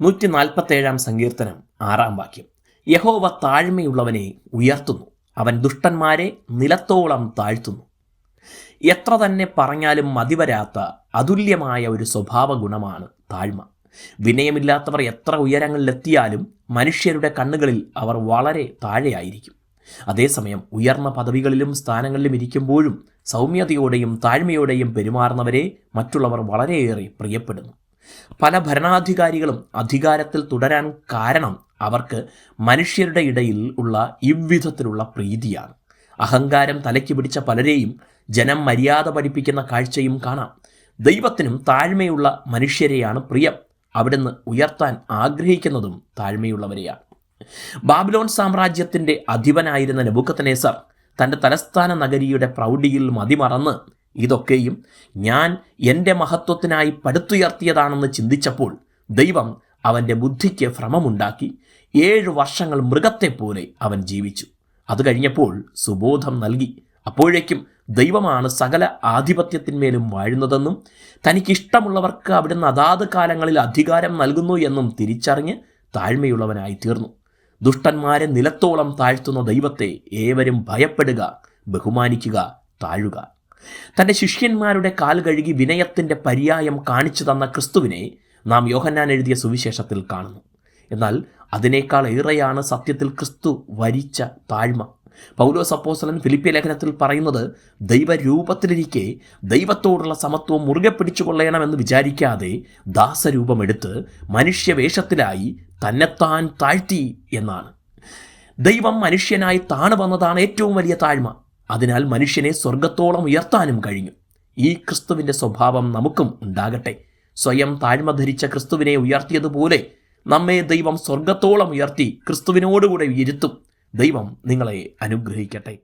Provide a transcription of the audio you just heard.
നൂറ്റി നാൽപ്പത്തേഴാം സങ്കീർത്തനം ആറാം വാക്യം. യഹോവ താഴ്മയുള്ളവനെ ഉയർത്തുന്നു. അവൻ ദുഷ്ടന്മാരെ നിലത്തോളം താഴ്ത്തുന്നു. എത്ര തന്നെ പറഞ്ഞാലും മതിവരാത്ത അതുല്യമായ ഒരു സ്വഭാവ ഗുണമാണ് താഴ്മ. വിനയമില്ലാത്തവർ എത്ര ഉയരങ്ങളിലെത്തിയാലും മനുഷ്യരുടെ കണ്ണുകളിൽ അവർ വളരെ താഴെയായിരിക്കും. അതേസമയം ഉയർന്ന പദവികളിലും സ്ഥാനങ്ങളിലും ഇരിക്കുമ്പോഴും സൗമ്യതയോടെയും താഴ്മയോടെയും പെരുമാറുന്നവരെ മറ്റുള്ളവർ വളരെയേറെ പ്രിയപ്പെടുന്നു. പല ഭരണാധികാരികളും അധികാരത്തിൽ തുടരാൻ കാരണം അവർക്ക് മനുഷ്യരുടെ ഇടയിൽ ഉള്ള ഇவ்விധത്തിലുള്ള പ്രീതിയാണ്. അഹങ്കാരം തലയ്ക്ക് പിടിച്ച പലരെയും ജനം മര്യാദ പഠിപ്പിക്കുന്ന കാഴ്ചയും കാണാം. ദൈവത്തിനും താഴ്മയുള്ള മനുഷ്യരെയാണ് പ്രിയം. അവിടുന്ന് ഉയർത്താൻ ആഗ്രഹിക്കുന്നതും താഴ്മയുള്ളവരെയാണ്. ബാബിലോൺ സാമ്രാജ്യത്തിന്റെ അധിപനായിരുന്ന നെബുക്കത്തനേസർ തന്റെ തലസ്ഥാന നഗരിയുടെ പ്രൗഢിയിൽ മതിമറന്ന് ഇതൊക്കെയും ഞാൻ എന്റെ മഹത്വത്തിനായി പടുത്തുയർത്തിയതാണെന്ന് ചിന്തിച്ചപ്പോൾ ദൈവം അവന്റെ ബുദ്ധിക്ക് ഭ്രമമുണ്ടാക്കി ഏഴ് വർഷങ്ങൾ മൃഗത്തെപ്പോലെ അവൻ ജീവിച്ചു. അത് കഴിഞ്ഞപ്പോൾ സുബോധം നൽകി. അപ്പോഴേക്കും ദൈവമാണ് സകല ആധിപത്യത്തിന്മേലും വാഴുന്നതെന്നും തനിക്കിഷ്ടമുള്ളവർക്ക് അവിടുന്ന് അതാത് കാലങ്ങളിൽ അധികാരം നൽകുന്നു എന്നും തിരിച്ചറിഞ്ഞ് താഴ്മയുള്ളവനായി തീർന്നു ദുഷ്ടന്മാരെ നിലത്തോളം താഴ്ത്തുന്ന ദൈവത്തെ ഏവരും ഭയപ്പെടുക ബഹുമാനിക്കുക താഴുക. തന്റെ ശിഷ്യന്മാരുടെ കാൽ കഴുകി വിനയത്തിന്റെ പര്യായം കാണിച്ചു തന്ന ക്രിസ്തുവിനെ നാം യോഹന്നാൻ എഴുതിയ സുവിശേഷത്തിൽ കാണുന്നു. എന്നാൽ അതിനേക്കാൾ ഏറെയാണ് സത്യത്തിൽ ക്രിസ്തു വരിച്ച താഴ്മ. പൗലോസ് അപ്പോസ്തലൻ ഫിലിപ്പിയ ലേഖനത്തിൽ പറയുന്നത് ദൈവരൂപത്തിലിരിക്കെ ദൈവത്തോടുള്ള സമത്വം മുറുകെ പിടിച്ചുകൊള്ളണമെന്ന് വിചാരിക്കാതെ ദാസരൂപമെടുത്ത് മനുഷ്യവേഷത്തിലായി തന്നെത്താൻ താഴ്ത്തി എന്നാണ്. ദൈവം മനുഷ്യനായി താണു വന്നതാണ് ഏറ്റവും വലിയ താഴ്മ. അതിനാൽ മനുഷ്യനെ സ്വർഗത്തോളം ഉയർത്താനും കഴിഞ്ഞു. ഈ ക്രിസ്തുവിന്റെ സ്വഭാവം നമുക്കും ഉണ്ടാകട്ടെ. സ്വയം താഴ്മ ധരിച്ച ക്രിസ്തുവിനെ ഉയർത്തിയതുപോലെ നമ്മെ ദൈവം സ്വർഗത്തോളം ഉയർത്തി ക്രിസ്തുവിനോടുകൂടെ ഇരുത്തും ദൈവം നിങ്ങളെ അനുഗ്രഹിക്കട്ടെ.